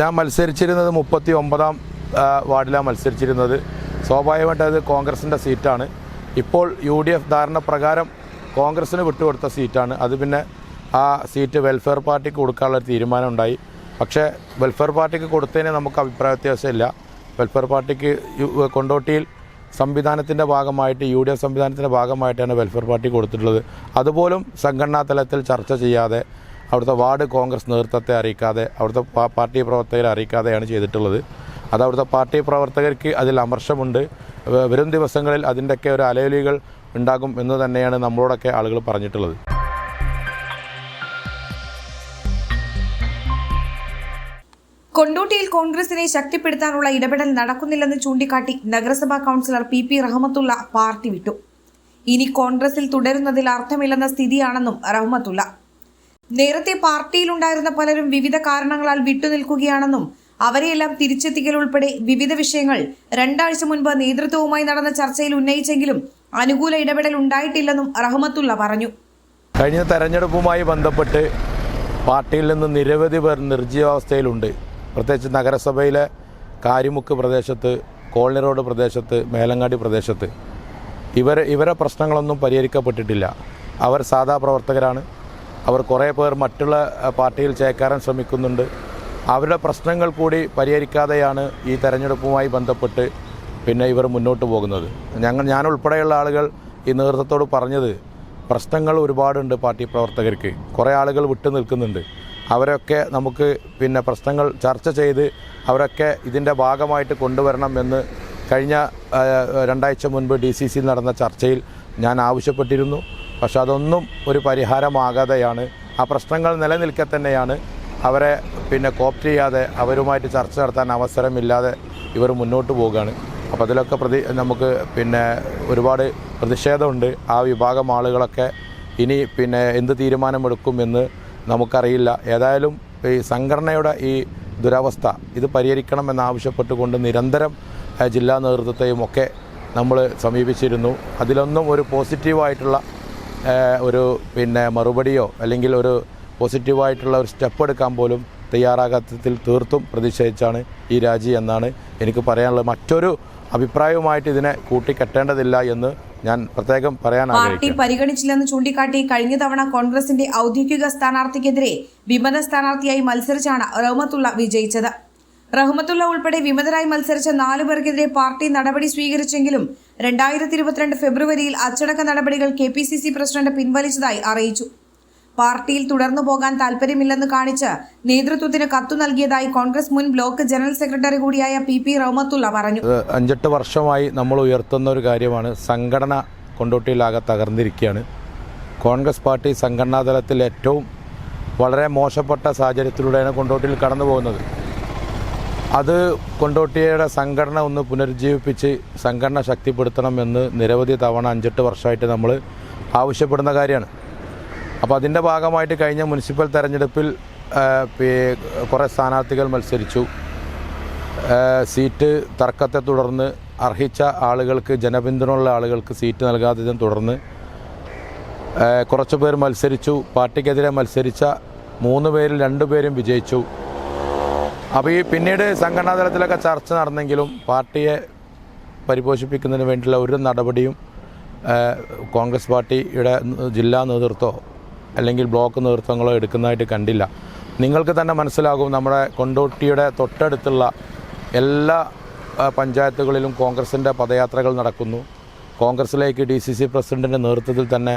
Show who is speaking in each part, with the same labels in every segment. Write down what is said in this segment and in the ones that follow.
Speaker 1: ഞാൻ മത്സരിച്ചിരുന്നത് മുപ്പത്തി ഒമ്പതാം വാർഡിലാണ് മത്സരിച്ചിരുന്നത്. സ്വാഭാവികമായിട്ട് അത് കോൺഗ്രസിന്റെ സീറ്റാണ്. ഇപ്പോൾ യു ഡി എഫ് ധാരണ പ്രകാരം കോൺഗ്രസ്സിന് വിട്ടുകൊടുത്ത സീറ്റാണ്. അത് പിന്നെ ആ സീറ്റ് വെൽഫെയർ പാർട്ടിക്ക് കൊടുക്കാനുള്ള തീരുമാനം ഉണ്ടായി പക്ഷേ വെൽഫെയർ പാർട്ടിക്ക് കൊടുത്തതിന് നമുക്ക് അഭിപ്രായ വ്യത്യാസമില്ല വെൽഫെയർ പാർട്ടിക്ക് കൊണ്ടോട്ടിയിൽ സംവിധാനത്തിന്റെ ഭാഗമായിട്ട് യു ഡി എഫ് സംവിധാനത്തിന്റെ ഭാഗമായിട്ടാണ് വെൽഫെയർ പാർട്ടി കൊടുത്തിട്ടുള്ളത്. അതുപോലും സംഘടനാ തലത്തിൽ ചർച്ച ചെയ്യാതെ അവിടുത്തെ വാർഡ് കോൺഗ്രസ് നേതൃത്വത്തെ അറിയിക്കാതെ അവിടുത്തെ പാർട്ടി പ്രവർത്തകരെ അറിയിക്കാതെയാണ് ചെയ്തിട്ടുള്ളത്. അത് അവിടുത്തെ പാർട്ടി പ്രവർത്തകർക്ക് അതിൽ അമർഷമുണ്ട്. വരും ദിവസങ്ങളിൽ അതിന്റെയൊക്കെ ഒരു അലയൊലികൾ ഉണ്ടാകും എന്ന് തന്നെയാണ് നമ്മളോടൊക്കെ ആളുകൾ പറഞ്ഞിട്ടുള്ളത്.
Speaker 2: കൊണ്ടോട്ടിയിൽ കോൺഗ്രസിനെ ശക്തിപ്പെടുത്താനുള്ള ഇടപെടൽ നടക്കുന്നില്ലെന്ന് ചൂണ്ടിക്കാട്ടി നഗരസഭാ councillor P P Rahmathulla party വിട്ടു. ഇനി കോൺഗ്രസിൽ തുടരുന്നതിൽ അർത്ഥമില്ലെന്ന സ്ഥിതിയാണെന്നും റഹ്മത്തുള്ള നേരത്തെ പാർട്ടിയിലുണ്ടായിരുന്ന പലരും വിവിധ കാരണങ്ങളാൽ വിട്ടുനിൽക്കുകയാണെന്നും അവരെയെല്ലാം തിരിച്ചെത്തിക്കൽ ഉൾപ്പെടെ വിവിധ വിഷയങ്ങൾ രണ്ടാഴ്ച മുൻപ് നേതൃത്വവുമായി നടന്ന ചർച്ചയിൽ ഉന്നയിച്ചെങ്കിലും അനുകൂല ഇടപെടൽ ഉണ്ടായിട്ടില്ലെന്നും റഹ്മത്തുള്ള പറഞ്ഞു.
Speaker 1: കഴിഞ്ഞ തെരഞ്ഞെടുപ്പുമായി ബന്ധപ്പെട്ട് പാർട്ടിയിൽ നിന്ന് നിരവധി പേർ നിർജീവാവസ്ഥയിലുണ്ട്. പ്രത്യേകിച്ച് നഗരസഭയിലെ കാരിമുക്ക് പ്രദേശത്ത് കോളനി റോഡ് പ്രദേശത്ത് മേലങ്ങാടി പ്രദേശത്ത്. ഇവരെ ഇവരെ പ്രശ്നങ്ങളൊന്നും പരിഹരിക്കപ്പെട്ടിട്ടില്ല. അവർ സാധാ പ്രവർത്തകരാണ്. അവർ കുറേ പേർ മറ്റുള്ള പാർട്ടിയിൽ ചേക്കാറാൻ ശ്രമിക്കുന്നുണ്ട്. അവരുടെ പ്രശ്നങ്ങൾ കൂടി പരിഹരിക്കാതെയാണ് ഈ തെരഞ്ഞെടുപ്പുമായി ബന്ധപ്പെട്ട് പിന്നെ ഇവർ മുന്നോട്ട് പോകുന്നത്. ഞങ്ങൾ ഞാൻ ഉൾപ്പെടെയുള്ള ആളുകൾ ഈ നേതൃത്വത്തോട് പറഞ്ഞത് പ്രശ്നങ്ങൾ ഒരുപാടുണ്ട് പാർട്ടി പ്രവർത്തകർക്ക്. കുറേ ആളുകൾ വിട്ടു നിൽക്കുന്നുണ്ട്. അവരൊക്കെ നമുക്ക് പിന്നെ പ്രശ്നങ്ങൾ ചർച്ച ചെയ്ത് അവരൊക്കെ ഇതിന്റെ ഭാഗമായിട്ട് കൊണ്ടുവരണം എന്ന് കഴിഞ്ഞ രണ്ടാഴ്ച മുൻപ് ഡി സി സിയിൽ നടന്ന ചർച്ചയിൽ ഞാൻ ആവശ്യപ്പെട്ടിരുന്നു. പക്ഷെ അതൊന്നും ഒരു പരിഹാരമാകാതെയാണ്. ആ പ്രശ്നങ്ങൾ നിലനിൽക്കെ തന്നെയാണ്. അവരെ പിന്നെ കോപ്റ്റ് ചെയ്യാതെ അവരുമായിട്ട് ചർച്ച നടത്താൻ അവസരമില്ലാതെ ഇവർ മുന്നോട്ട് പോവുകയാണ്. അപ്പോൾ അതിലൊക്കെ പ്രതി നമുക്ക് പിന്നെ ഒരുപാട് പ്രതിഷേധമുണ്ട്. ആ വിഭാഗം ആളുകളൊക്കെ ഇനി പിന്നെ എന്ത് തീരുമാനമെടുക്കുമെന്ന് നമുക്കറിയില്ല. ഏതായാലും ഈ സംഘടനയുടെ ഈ ദുരവസ്ഥ ഇത് പരിഹരിക്കണം പരിഹരിക്കണമെന്നാവശ്യപ്പെട്ടുകൊണ്ട് നിരന്തരം ജില്ലാ നേതൃത്വത്തെയും ഒക്കെ നമ്മൾ സമീപിച്ചിരുന്നു. അതിലൊന്നും ഒരു പോസിറ്റീവായിട്ടുള്ള ഒരു പിന്നെ മറുപടിയോ അല്ലെങ്കിൽ ഒരു പോസിറ്റീവായിട്ടുള്ള ഒരു സ്റ്റെപ്പ് എടുക്കാൻ പോലും തയ്യാറാകാത്തതിൽ തീർത്തും പ്രതിഷേധിച്ചാണ് ഈ രാജി എന്നാണ് എനിക്ക് പറയാനുള്ളത്. മറ്റൊരു അഭിപ്രായവുമായിട്ട് ഇതിനെ കൂട്ടിക്കെട്ടേണ്ടതില്ല എന്ന് ഞാൻ പ്രത്യേകം പറയാൻ
Speaker 2: പാർട്ടി പരിഗണിച്ചില്ലെന്ന് ചൂണ്ടിക്കാട്ടി കഴിഞ്ഞ തവണ കോൺഗ്രസിന്റെ ഔദ്യോഗിക സ്ഥാനാർത്ഥിക്കെതിരെ വിമത സ്ഥാനാർത്ഥിയായി മത്സരിച്ചാണ് റഹ്മത്തുള്ള വിജയിച്ചത്. റഹ്മത്തുള്ള ഉൾപ്പെടെ വിമതരായി മത്സരിച്ച നാലു പേർക്കെതിരെ പാർട്ടി നടപടി സ്വീകരിച്ചെങ്കിലും രണ്ടായിരത്തി ഇരുപത്തിരണ്ട് ഫെബ്രുവരിയിൽ അച്ചടക്ക നടപടികൾ K P C C president പിൻവലിച്ചതായി അറിയിച്ചു. പാർട്ടിയിൽ തുടർന്നു പോകാൻ താൽപര്യമില്ലെന്ന് കാണിച്ച് നേതൃത്വത്തിന് കത്തു നൽകിയതായി കോൺഗ്രസ് മുൻ ബ്ലോക്ക് ജനറൽ സെക്രട്ടറി കൂടിയായ പി പി റഹ്മത്തുള്ള പറഞ്ഞു.
Speaker 1: അഞ്ചെട്ട് വർഷമായി നമ്മൾ ഉയർത്തുന്ന ഒരു കാര്യമാണ്. സംഘടന കൊണ്ടോട്ടിയിലാകെ തകർന്നിരിക്കുകയാണ്. കോൺഗ്രസ് പാർട്ടി സംഘടനാ തലത്തിൽ ഏറ്റവും വളരെ മോശപ്പെട്ട സാഹചര്യത്തിലൂടെയാണ് കൊണ്ടോട്ടിയിൽ കടന്നു പോകുന്നത് അത് കൊണ്ടോട്ടിയുടെ സംഘടന ഒന്ന് പുനരുജ്ജീവിപ്പിച്ച് സംഘടന ശക്തിപ്പെടുത്തണമെന്ന് നിരവധി തവണ അഞ്ചെട്ട് വർഷമായിട്ട് നമ്മൾ ആവശ്യപ്പെടുന്ന കാര്യമാണ്. അപ്പോൾ അതിന്റെ ഭാഗമായിട്ട് കഴിഞ്ഞ മുനിസിപ്പൽ തെരഞ്ഞെടുപ്പിൽ കുറേ സ്ഥാനാർത്ഥികൾ മത്സരിച്ചു. സീറ്റ് തർക്കത്തെ തുടർന്ന് അർഹിച്ച ആളുകൾക്ക് ജനപിന്തുണയുള്ള ആളുകൾക്ക് സീറ്റ് നൽകാത്തതിനെ തുടർന്ന് കുറച്ച് പേർ മത്സരിച്ചു. പാർട്ടിക്കെതിരെ മത്സരിച്ച മൂന്ന് പേരിൽ രണ്ടു പേരും വിജയിച്ചു. അപ്പോൾ ഈ പിന്നീട് സംഘടനാ തലത്തിലൊക്കെ ചർച്ച നടന്നെങ്കിലും പാർട്ടിയെ പരിപോഷിപ്പിക്കുന്നതിന് വേണ്ടിയുള്ള ഒരു നടപടിയും കോൺഗ്രസ് പാർട്ടിയുടെ ജില്ലാ നേതൃത്വമോ അല്ലെങ്കിൽ ബ്ലോക്ക് നേതൃത്വങ്ങളോ എടുക്കുന്നതായിട്ട് കണ്ടില്ല. നിങ്ങൾക്ക് തന്നെ മനസ്സിലാകും നമ്മുടെ കൊണ്ടോട്ടിയുടെ തൊട്ടടുത്തുള്ള എല്ലാ പഞ്ചായത്തുകളിലും കോൺഗ്രസിന്റെ പദയാത്രകൾ നടക്കുന്നു. കോൺഗ്രസിലേക്ക് ഡി സി സി പ്രസിഡന്റിന്റെ നേതൃത്വത്തിൽ തന്നെ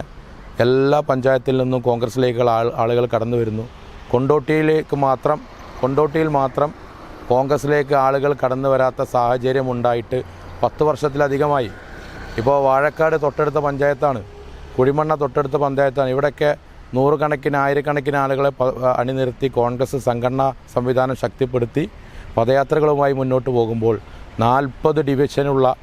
Speaker 1: എല്ലാ പഞ്ചായത്തിൽ നിന്നും കോൺഗ്രസിലേക്കുള്ള ആൾ ആളുകൾ കടന്നു വരുന്നു കൊണ്ടോട്ടിയിലേക്ക് മാത്രം കൊണ്ടോട്ടിയിൽ മാത്രം കോൺഗ്രസിലേക്ക് ആളുകൾ കടന്നു വരാത്ത സാഹചര്യം ഉണ്ടായിട്ട് പത്ത് വർഷത്തിലധികമായി. ഇപ്പോൾ വാഴക്കാട് തൊട്ടടുത്ത പഞ്ചായത്താണ്. കുഴിമണ്ണ തൊട്ടടുത്ത പഞ്ചായത്താണ്. ഇവിടെയൊക്കെ നൂറുകണക്കിന് ആയിരക്കണക്കിന് ആളുകളെ അണിനിരത്തി കോൺഗ്രസ് സംഘടനാ സംവിധാനം ശക്തിപ്പെടുത്തി പദയാത്രകളുമായി മുന്നോട്ട് പോകുമ്പോൾ നാൽപ്പത് ഡിവിഷനുള്ള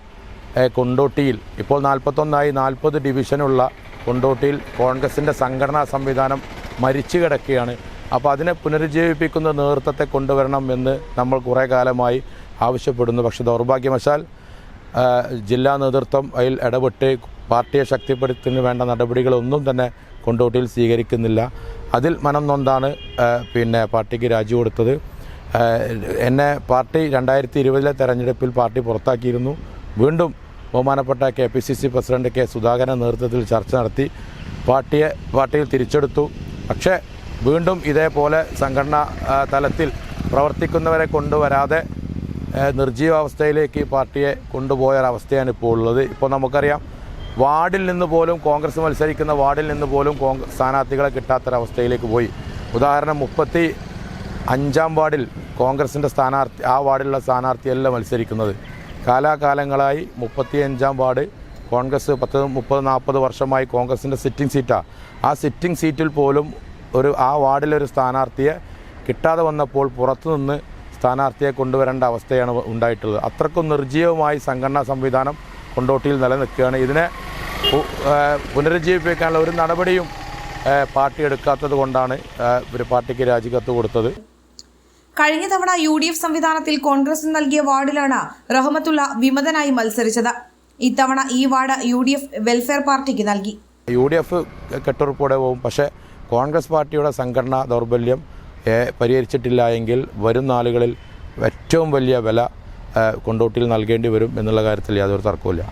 Speaker 1: കൊണ്ടോട്ടിയിൽ ഇപ്പോൾ നാൽപ്പത്തൊന്നായി നാൽപ്പത് ഡിവിഷനുള്ള കൊണ്ടോട്ടിയിൽ കോൺഗ്രസിന്റെ സംഘടനാ സംവിധാനം മരിച്ചു കിടക്കുകയാണ്. അപ്പോൾ അതിനെ പുനരുജ്ജീവിപ്പിക്കുന്ന നേതൃത്വത്തെ കൊണ്ടുവരണം എന്ന് നമ്മൾ കുറേ കാലമായി ആവശ്യപ്പെടുന്നു. പക്ഷേ ദൗർഭാഗ്യവശാൽ ജില്ലാ നേതൃത്വം അതിൽ ഇടപെട്ട് പാർട്ടിയെ ശക്തിപ്പെടുത്തുന്നതിന് വേണ്ട നടപടികളൊന്നും തന്നെ കൊണ്ടോട്ടിയിൽ സ്വീകരിക്കുന്നില്ല. അതിൽ മനം നൊന്താണ് പിന്നെ പാർട്ടിക്ക് രാജി കൊടുത്തത്. എന്നെ പാർട്ടി രണ്ടായിരത്തി ഇരുപതിലെ തെരഞ്ഞെടുപ്പിൽ പാർട്ടി പുറത്താക്കിയിരുന്നു. വീണ്ടും ബഹുമാനപ്പെട്ട K P C C president K Sudhakaran നേതൃത്വത്തിൽ ചർച്ച നടത്തി. പാർട്ടിയെ പാർട്ടിയിൽ തിരിച്ചെടുത്തു. പക്ഷേ വീണ്ടും ഇതേപോലെ സംഘടനാ തലത്തിൽ പ്രവർത്തിക്കുന്നവരെ കൊണ്ടുവരാതെ നിർജീവാവസ്ഥയിലേക്ക് ഈ പാർട്ടിയെ കൊണ്ടുപോയൊരവസ്ഥയാണ് ഇപ്പോൾ ഉള്ളത്. ഇപ്പോൾ നമുക്കറിയാം വാർഡിൽ നിന്ന് പോലും കോൺഗ്രസ് മത്സരിക്കുന്ന വാർഡിൽ നിന്ന് പോലും കോൺഗ്രസ് സ്ഥാനാർത്ഥികളെ കിട്ടാത്തൊരവസ്ഥയിലേക്ക് പോയി. ഉദാഹരണം മുപ്പത്തി അഞ്ചാം വാർഡിൽ കോൺഗ്രസിന്റെ സ്ഥാനാർത്ഥി ആ വാർഡിലുള്ള സ്ഥാനാർത്ഥിയല്ല മത്സരിക്കുന്നത്. കാലാകാലങ്ങളായി മുപ്പത്തി അഞ്ചാം വാർഡ് കോൺഗ്രസ് പത്ത് മുപ്പത് നാൽപ്പത് വർഷമായി കോൺഗ്രസിന്റെ സിറ്റിംഗ് സീറ്റാണ് ആ സിറ്റിംഗ് സീറ്റിൽ പോലും ഒരു ആ വാർഡിലൊരു സ്ഥാനാർത്ഥിയെ കിട്ടാതെ വന്നപ്പോൾ പുറത്തുനിന്ന് സ്ഥാനാർത്ഥിയെ കൊണ്ടുവരേണ്ട അവസ്ഥയാണ് ഉണ്ടായിട്ടുള്ളത്. അത്രക്കും നിർജീവമായി സംഘടനാ സംവിധാനം കൊണ്ടോട്ടിയിൽ നിലനിൽക്കുകയാണ്. ഇതിനെ പുനരുജ്ജീവിപ്പിക്കാനുള്ള ഒരു നടപടിയും പാർട്ടി എടുക്കാത്തത് കൊണ്ടാണ് ഒരു പാർട്ടിക്ക് രാജിക്കത്ത് കൊടുത്തത്.
Speaker 2: കഴിഞ്ഞ തവണ യു ഡി എഫ് സംവിധാനത്തിൽ കോൺഗ്രസ് നൽകിയ വാർഡിലാണ് റഹ്മത്തുള്ള വിമതനായി മത്സരിച്ചത്. ഇത്തവണ ഈ ward U D F welfare പാർട്ടിക്ക് നൽകി.
Speaker 1: യു ഡി എഫ് കെട്ടുറപ്പോടെ പോകും. പക്ഷേ കോൺഗ്രസ് പാർട്ടിയുടെ സംഘടനാ ദൗർബല്യം പരിഹരിച്ചിട്ടില്ല എങ്കിൽ വരും നാളുകളിൽ ഏറ്റവും വലിയ വില കൊണ്ടോട്ടിൽ കൊണ്ടോട്ടിയിൽ നൽകേണ്ടി വരും എന്നുള്ള കാര്യത്തിൽ യാതൊരു തർക്കവുമില്ല.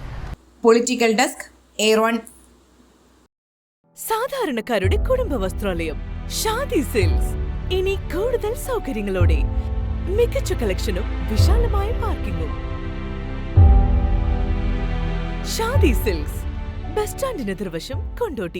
Speaker 2: പൊളിറ്റിക്കൽ ഡെസ്ക്
Speaker 3: സാധാരണക്കാരുടെ കുടുംബ വസ്ത്രാലയം ഷാദി സിൽക്സ്. ഇനി കൂടുതൽ സൗകര്യങ്ങളോടെ മികച്ച കളക്ഷനും വിശാലമായ പാർക്കിങ്ങും. ഷാദി സിൽക്സ് ബസ് സ്റ്റാൻഡിന് എതിർവശം കൊണ്ടോട്ടി.